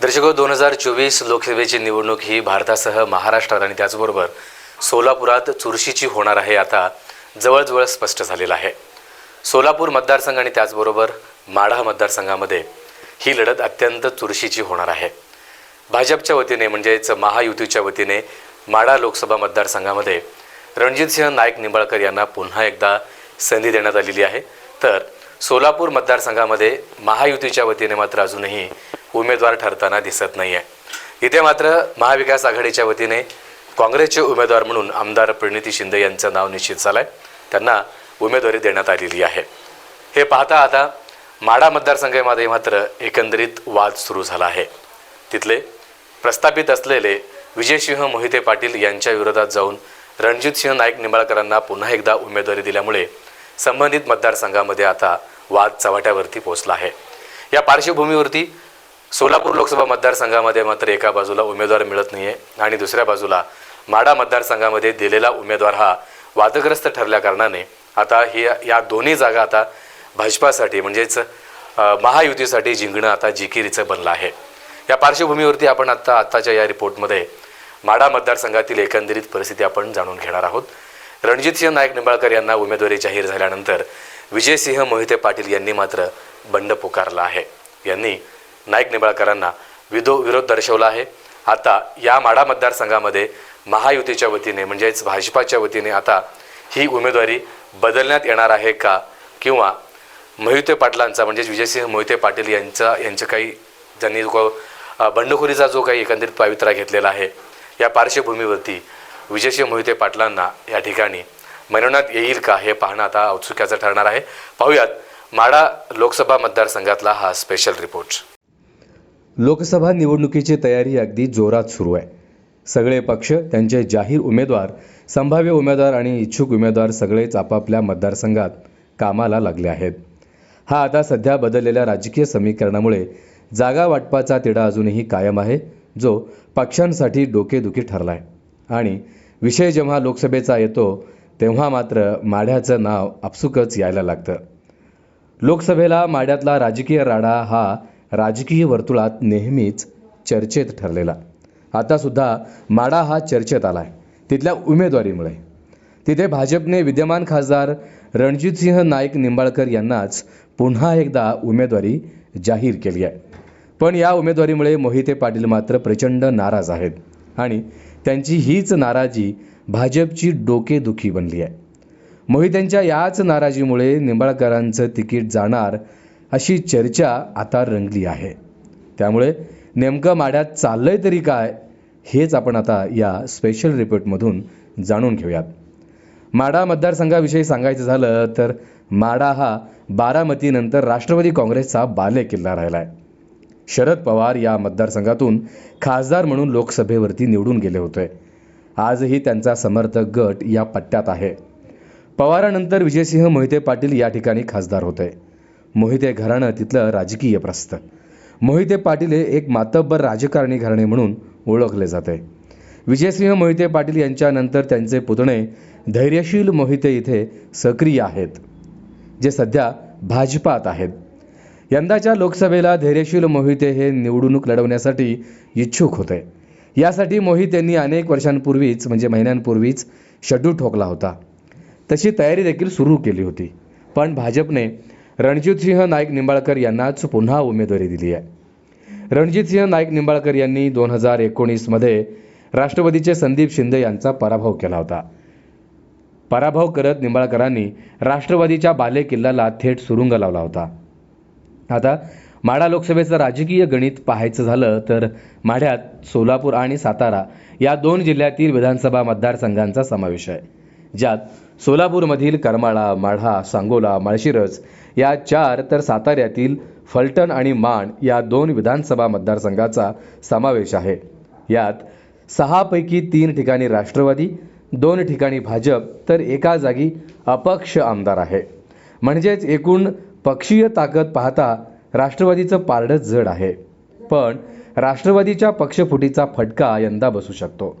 दर्शको दोन हजार चोवीस लोकसभेची निवडणूक ही भारतासह महाराष्ट्रात आणि त्याचबरोबर सोलापुरात चुरशीची होणार आहे आता जवळजवळ स्पष्ट झालेलं आहे. सोलापूर मतदारसंघ आणि त्याचबरोबर माढा मतदारसंघामध्ये ही लढत अत्यंत चुरशीची होणार आहे. भाजपच्या वतीने म्हणजेच महायुतीच्या वतीने माढा लोकसभा मतदारसंघामध्ये रणजितसिंह नाईक निंबाळकर यांना पुन्हा एकदा संधी देण्यात आलेली आहे. तर सोलापूर मतदारसंघामध्ये महायुतीच्या वतीने मात्र अजूनही उमेदवार ठरताना दिसत नाही आहे इथे मात्र महाविकास आघाडीच्या वतीने काँग्रेसचे उमेदवार म्हणून आमदार प्रणिती शिंदे यांचं नाव निश्चित झालं आहे त्यांना उमेदवारी देण्यात आलेली आहे. हे पाहता आता माढा मतदारसंघामध्ये मात्र एकंदरीत वाद सुरू झाला आहे. तिथले प्रस्थापित असलेले विजयसिंह मोहिते पाटील यांच्या विरोधात जाऊन रणजितसिंह नाईक निंबाळकरांना पुन्हा एकदा उमेदवारी दिल्यामुळे संबंधित मतदारसंघामध्ये आता वाद चव्हाट्यावरती पोहोचला आहे. या पार्श्वभूमीवरती सोलापूर लोकसभा मतदारसंघामध्ये मात्र एका बाजूला उमेदवार मिळत नाही आहे आणि दुसऱ्या बाजूला माडा मतदारसंघामध्ये दिलेला उमेदवार हा वादग्रस्त ठरल्या कारणाने आता ही या दोन्ही जागा आता भाजपासाठी म्हणजेच महायुतीसाठी जिंकणं आता जिकिरीचं बनलं आहे. या पार्श्वभूमीवरती आपण आत्ता आत्ताच्या या रिपोर्टमध्ये माडा मतदारसंघातील एकंदरीत परिस्थिती आपण जाणून घेणार आहोत. रणजितसिंह नाईक निंबाळकर यांना उमेदवारी जाहीर झाल्यानंतर विजयसिंह मोहिते पाटील यांनी मात्र बंड पुकारला आहे. यांनी नाईक निंबाळकरांना विदो विरोध दर्शवला आहे. आता या माडा मतदारसंघामध्ये महायुतीच्या वतीने म्हणजेच भाजपाच्या वतीने आता ही उमेदवारी बदलण्यात येणार आहे का? किंवा मोहिते पाटलांचा म्हणजेच विजयसिंह मोहिते पाटील यांचा यांचं काही ज्यांनी जो बंडखोरीचा जो काही एकंदरीत पावित्रा घेतलेला आहे या पार्श्वभूमीवरती विजयसिंह मोहिते पाटलांना या ठिकाणी मनवण्यात येईल का हे पाहणं आता औत्सुक्याचं ठरणार आहे. पाहूयात माडा लोकसभा मतदारसंघातला हा स्पेशल रिपोर्ट लोकसभा निवडणुकीची तयारी अगदी जोरात सुरू आहे. सगळे पक्ष त्यांचे जाहीर उमेदवार संभाव्य उमेदवार आणि इच्छुक उमेदवार सगळेच आपापल्या मतदारसंघात कामाला लागले आहेत. हा आता सध्या बदललेल्या राजकीय समीकरणामुळे जागा वाटपाचा तिढा अजूनही कायम आहे जो पक्षांसाठी डोकेदुखी ठरला आहे आणि विषय जेव्हा लोकसभेचा येतो तेव्हा मात्र माढ्याचं नाव आपसुकच यायला लागतं. लोकसभेला माड्यातला राजकीय राडा हा राजकीय वर्तुळात नेहमीच चर्चेत ठरलेला. आतासुद्धा माडा हा चर्चेत आला आहे तिथल्या उमेदवारीमुळे. तिथे भाजपने विद्यमान खासदार रणजितसिंह नाईक निंबाळकर यांनाच पुन्हा एकदा उमेदवारी जाहीर केली आहे. पण या उमेदवारीमुळे मोहिते पाटील मात्र प्रचंड नाराज आहेत आणि त्यांची हीच नाराजी भाजपची डोकेदुखी बनली आहे. मोहित्यांच्या याच नाराजीमुळे निंबाळकरांचं तिकीट जाणार अशी चर्चा आता रंगली आहे. त्यामुळे नेमकं माड्यात चाललंय तरी काय हेच आपण आता या स्पेशल रिपोर्टमधून जाणून घेऊयात. माडा मतदारसंघाविषयी सांगायचं झालं तर माडा हा बारामतीनंतर राष्ट्रवादी काँग्रेसचा बाले किल्ला राहिला आहे शरद पवार या मतदारसंघातून खासदार म्हणून लोकसभेवरती निवडून गेले होते. आजही त्यांचा समर्थक गट या पट्ट्यात आहे. पवारानंतर विजयसिंह मोहिते पाटील या ठिकाणी खासदार होते. मोहिते घराणं तिथलं राजकीय प्रस्थ. मोहिते पाटील हे एक मातब्बर राजकारणी घराणे म्हणून ओळखले जाते. विजयसिंह मोहिते पाटील यांच्यानंतर त्यांचे पुतणे धैर्यशील मोहिते इथे सक्रिय आहेत जे सध्या भाजपात आहेत. यंदाच्या लोकसभेला धैर्यशील मोहिते हे निवडणूक लढवण्यासाठी इच्छुक होते. यासाठी मोहित यांनी अनेक वर्षांपूर्वीच म्हणजे महिन्यांपूर्वीच शड्डू ठोकला होता. तशी तयारी देखील सुरू केली होती. पण भाजपने रणजितसिंह नाईक निंबाळकर यांनाच पुन्हा उमेदवारी दिली आहे. रणजितसिंह नाईक निंबाळकर यांनी दोन हजार एकोणीसमध्ये राष्ट्रवादीचे संदीप शिंदे यांचा पराभव केला होता. पराभव करत निंबाळकरांनी राष्ट्रवादीच्या बाले किल्ल्याला थेट सुरुंग लावला होता. आता माढा लोकसभेचं राजकीय गणित पाहायचं झालं तर माढ्यात सोलापूर आणि सातारा या दोन जिल्ह्यातील विधानसभा मतदारसंघांचा समावेश आहे. ज्यात सोलापूरमधील करमाळा माढा सांगोला माळशिरस या चार तर साताऱ्यातील फलटण आणि माण या दोन विधानसभा मतदारसंघाचा समावेश आहे. यात सहापैकी तीन ठिकाणी राष्ट्रवादी दोन ठिकाणी भाजप तर एका जागी अपक्ष आमदार आहे. म्हणजेच एकूण पक्षीय ताकद पाहता राष्ट्रवादीचं पारडं जड आहे. पण राष्ट्रवादीच्या पक्षफुटीचा फटका यंदा बसू शकतो.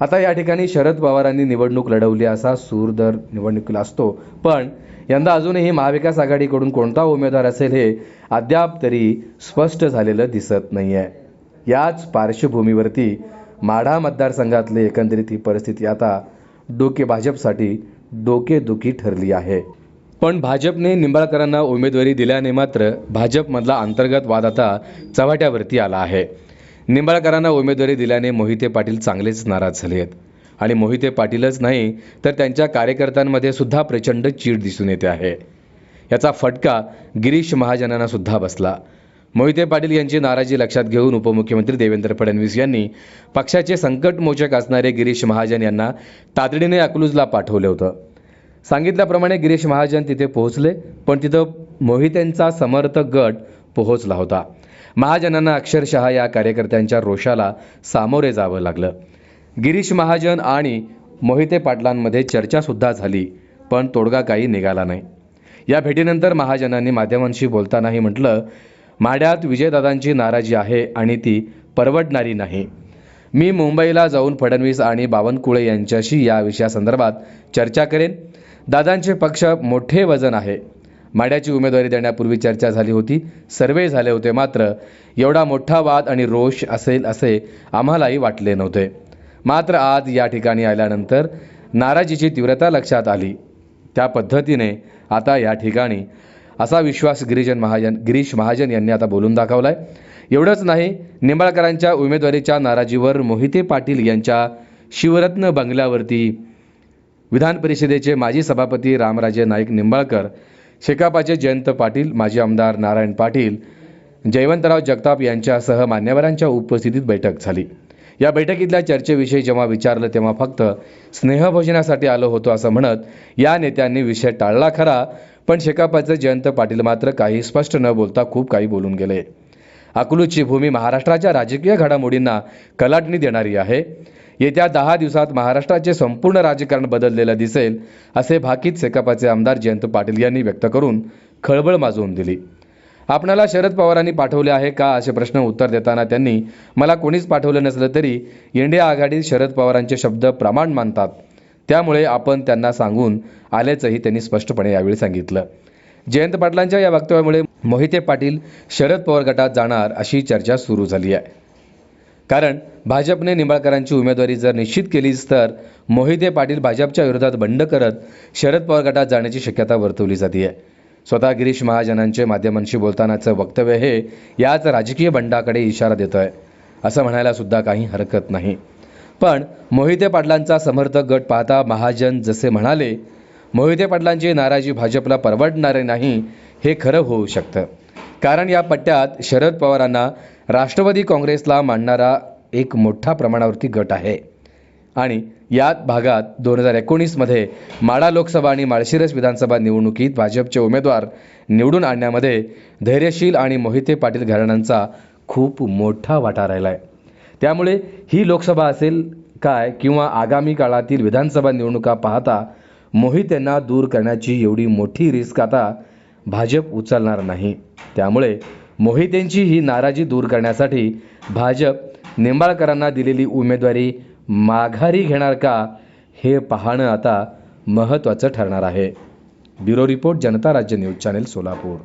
आता या ठिकाणी शरद पवारांनी निवडणूक लढवली असा सूर दर निवडणुकीला असतो. पण यंदा अजूनही महाविकास आघाडीकडून कोणता उमेदवार असेल हे अद्याप तरी स्पष्ट झालेलं दिसत नाही आहे याच पार्श्वभूमीवरती माढा मतदारसंघातली एकंदरीत ही परिस्थिती आता डोके भाजपसाठी डोकेदुखी ठरली आहे. पण भाजपने निंबाळकरांना उमेदवारी दिल्याने मात्र भाजपमधला अंतर्गत वाद आता चव्हाट्यावरती आला आहे. निंबाळकरांना उमेदवारी दिल्याने मोहिते पाटील चांगलेच नाराज झाले आहेत. आणि मोहिते पाटीलच नाही तर त्यांच्या कार्यकर्त्यांमध्ये सुद्धा प्रचंड चीड दिसून येते आहे. याचा फटका गिरीश महाजनांना सुद्धा बसला. मोहिते पाटील यांची नाराजी लक्षात घेऊन उपमुख्यमंत्री देवेंद्र फडणवीस यांनी पक्षाचे संकटमोचक असणारे गिरीश महाजन यांना तातडीने अकलूजला पाठवले होतं. सांगितल्याप्रमाणे गिरीश महाजन तिथे पोहोचले पण तिथं मोहितेंचा समर्थक गट पोहोचला होता. महाजनांना अक्षरशः या कार्यकर्त्यांच्या रोषाला सामोरे जावं लागलं. गिरीश महाजन आणि मोहिते पाटलांमध्ये चर्चासुद्धा झाली पण तोडगा काही निघाला नाही. या भेटीनंतर महाजनांनी माध्यमांशी बोलतानाही म्हटलं माड्यात विजयदादांची नाराजी आहे आणि ती परवडणारी नाही. मी मुंबईला जाऊन फडणवीस आणि बावनकुळे यांच्याशी या विषयासंदर्भात चर्चा करेन. दादांचे पक्ष मोठे वजन आहे. माड्याची उमेदवारी देण्यापूर्वी चर्चा झाली होती. सर्वे झाले होते मात्र एवढा मोठा वाद आणि रोष असेल असे आम्हालाही वाटले नव्हते. मात्र आज या ठिकाणी आल्यानंतर नाराजीची तीव्रता लक्षात आली. त्या पद्धतीने आता या ठिकाणी असा विश्वास गिरीजन महाजन गिरीश महाजन यांनी आता बोलून दाखवला आहे एवढंच नाही निंबाळकरांच्या उमेदवारीच्या नाराजीवर मोहिते पाटील यांच्या शिवरत्न बंगल्यावरती विधान परिषदेचे माजी सभापती रामराजे नाईक निंबाळकर शेकापाचे जयंत पाटील माजी आमदार नारायण पाटील जयवंतराव जगताप यांच्यासह मान्यवरांच्या उपस्थितीत बैठक झाली. या बैठकीतल्या चर्चेविषयी जेव्हा विचारलं तेव्हा फक्त स्नेहभोजनासाठी आलो होतो असं म्हणत या नेत्यांनी विषय टाळला खरा पण शेकापाचे जयंत पाटील मात्र काही स्पष्ट न बोलता खूप काही बोलून गेले. अकलूजची भूमी महाराष्ट्राच्या राजकीय घडामोडींना कलाटणी देणारी आहे. येत्या दहा दिवसात महाराष्ट्राचे संपूर्ण राजकारण बदललेलं दिसेल असे भाकीत सेकापाचे आमदार जयंत पाटील यांनी व्यक्त करून खळबळ माजवून दिली. आपणाला शरद पवारांनी पाठवले आहे का असे प्रश्न उत्तर देताना त्यांनी मला कोणीच पाठवलं नसलं तरी इंडिया आघाडीत शरद पवारांचे शब्द प्रमाण मानतात. त्यामुळे आपण त्यांना सांगून आल्याचंही त्यांनी स्पष्टपणे यावेळी सांगितलं. जयंत पाटलांच्या या वक्तव्यामुळे मोहिते पाटील शरद पवार गटात जाणार अशी चर्चा सुरू झाली आहे. कारण भाजपने निंबाळकरांची उमेदवारी जर निश्चित केलीच तर मोहिते पाटील भाजपच्या विरोधात बंड करत शरद पवार गटात जाण्याची शक्यता वर्तवली जाते आहे स्वतः गिरीश महाजनांचे माध्यमांशी बोलतानाचं वक्तव्य हे याच राजकीय बंडाकडे इशारा देत आहे असं म्हणायला सुद्धा काही हरकत नाही. पण मोहिते पाटलांचा समर्थक गट पाहता महाजन जसे म्हणाले मोहिते पाटलांची नाराजी भाजपला परवडणारे नाही हे खरं होऊ शकतं. कारण या पट्ट्यात शरद पवारांना राष्ट्रवादी काँग्रेसला मांडणारा एक मोठा प्रमाणावरती गट आहे. आणि यात भागात दोन हजार एकोणीसमध्ये माडा लोकसभा आणि माळशिरस विधानसभा निवडणुकीत भाजपचे उमेदवार निवडून आणण्यामध्ये धैर्यशील आणि मोहिते पाटील घराण्यांचा खूप मोठा वाटा राहिला आहे त्यामुळे ही लोकसभा असेल काय किंवा आगामी काळातील विधानसभा निवडणुका पाहता मोहितेंना दूर करण्याची एवढी मोठी रिस्क आता भाजप उचलणार नाही. त्यामुळे मोहितेंची ही नाराजी दूर करण्यासाठी भाजप निंबाळकरांना दिलेली उमेदवारी माघारी घेणार का हे पाहणं आता महत्त्वाचं ठरणार आहे. ब्युरो रिपोर्ट जनता राज्य न्यूज चॅनेल सोलापूर.